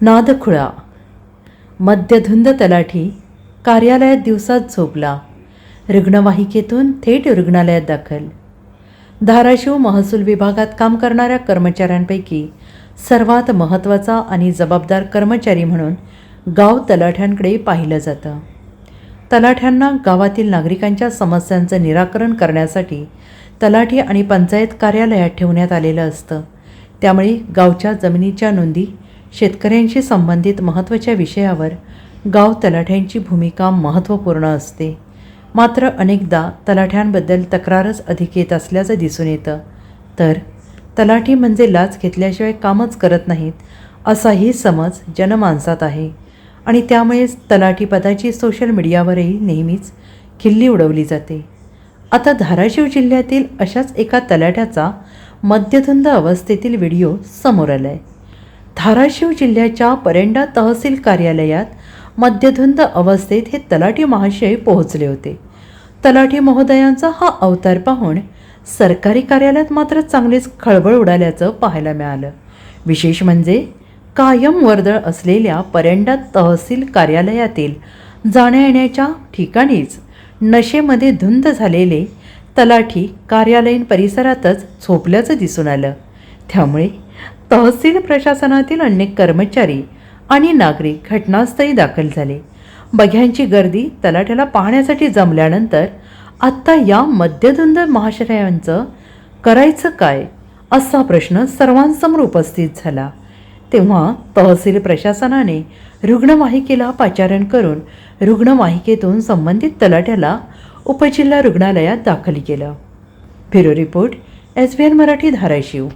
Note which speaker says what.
Speaker 1: नादखुळा. मध्यधुंद तलाठी कार्यालयात दिवसात झोपला. रुग्णवाहिकेतून थेट रुग्णालयात दाखल. धाराशिव महसूल विभागात काम करणाऱ्या कर्मचाऱ्यांपैकी सर्वात महत्त्वाचा आणि जबाबदार कर्मचारी म्हणून गाव तलाठ्यांकडे पाहिलं जातं. तलाठ्यांना गावातील नागरिकांच्या समस्यांचं निराकरण करण्यासाठी तलाठी आणि पंचायत कार्यालयात ठेवण्यात आलेलं असतं. त्यामुळे गावच्या जमिनीच्या नोंदी शेतकऱ्यांशी संबंधित महत्त्वाच्या विषयावर गाव तलाठ्यांची भूमिका महत्त्वपूर्ण असते. मात्र अनेकदा तलाठ्यांबद्दल तक्रारच अधिक येत असल्याचं दिसून येतं. तर तलाठी म्हणजे लाच घेतल्याशिवाय कामच करत नाहीत असाही समज जनमानसात आहे. आणि त्यामुळेच तलाठी पदाची सोशल मीडियावरही नेहमीच खिल्ली उडवली जाते. आता धाराशिव जिल्ह्यातील अशाच एका तलाठ्याचा मध्यधुंद अवस्थेतील व्हिडिओ समोर आला आहे धाराशिव जिल्ह्याच्या परेंडा तहसील कार्यालयात मध्यधुंद अवस्थेत हे तलाठी महाशय पोहोचले होते. तलाठी महोदयांचा हा अवतार पाहून सरकारी कार्यालयात मात्र चांगलीच खळबळ उडाल्याचं पाहायला मिळालं. विशेष म्हणजे कायम वर्दळ असलेल्या परेंडा तहसील कार्यालयातील जाण्या येण्याच्या ठिकाणीच नशेमध्ये धुंद झालेले तलाठी कार्यालयीन परिसरातच झोपल्याचं दिसून आलं. त्यामुळे तहसील प्रशासनातील अनेक कर्मचारी आणि नागरिक घटनास्थळी दाखल झाले. बघ्यांची गर्दी तलाठ्याला पाहण्यासाठी जमल्यानंतर आत्ता या मध्यधुंद महाशयांचं करायचं काय असा प्रश्न सर्वांसमोर उपस्थित झाला. तेव्हा तहसील प्रशासनाने रुग्णवाहिकेला पाचारण करून रुग्णवाहिकेतून संबंधित तलाट्याला उपजिल्हा रुग्णालयात दाखल केलं. Bureau report S B N Marathi Dharashiv.